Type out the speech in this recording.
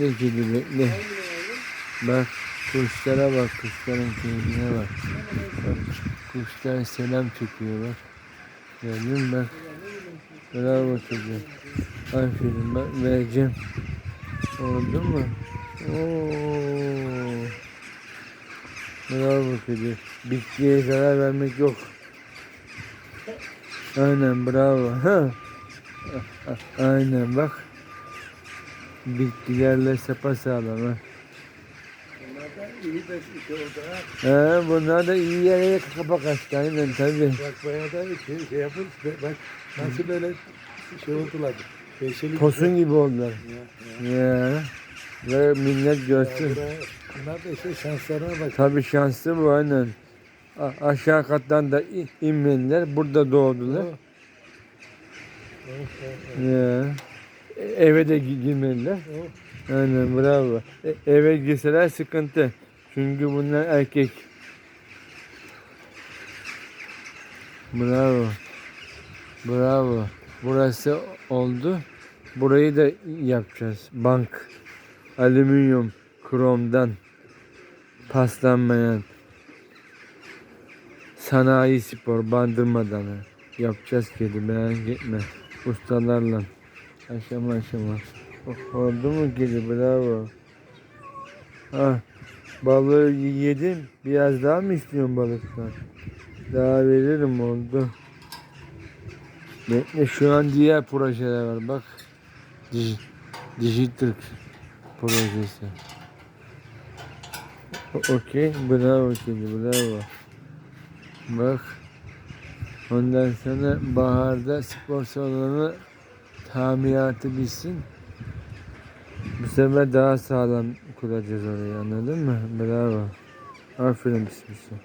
Bekle kedi bekle. Bak kuşlara bak kuşların keyfine bak. Bak kuşlar selam çekiyor bak. Gördün mü bak. Bravo çocuğum. Aferin bak vereceğim. Oldu mu? Oo. Bravo kedi. Bitkiye zarar vermek yok. Aynen bravo. Ha. Aynen bak. Bitkilerle sapasağlam ha. Bunlardan iyi de şey oldu ha. He, bunlar da iyi yere kapak açtı aynen tabii. Bak bayağı da şey, şey yapın. Bak nasıl böyle şey oldular. Yeşillik. Tosun gibi oldular. Ya, ya. Ya. Ve millet görsün. Bunlar da işte şanslarına bak. Tabii şanslı bu aynen. A- aşağı kattan da inmediler. Burada doğdular. Oh. Oh, oh, Ya. Eve de gi- girmediler. Aynen bravo. E- eve girseler sıkıntı. Çünkü bunlar erkek. Bravo. Bravo. Burası oldu. Burayı da yapacağız. Bank. Alüminyum, kromdan paslanmayan sanayi spor bandırmadan yapacağız kedi merak etme. Ustalarla. Aşama aşama. Oldu mu kedi bravo. Ha, balığı yedim. Biraz daha mı istiyorsun balıktan? Daha veririm oldu. Bekle şu an diğer projeler var bak. Dij Digital projesi. Okey bravo kedi bravo. Bak. Ondan sonra baharda spor salonu tamiratı bitsin. Bu sefer daha sağlam kuracağız orayı anladın mı? Bravo. Aferin bismillah.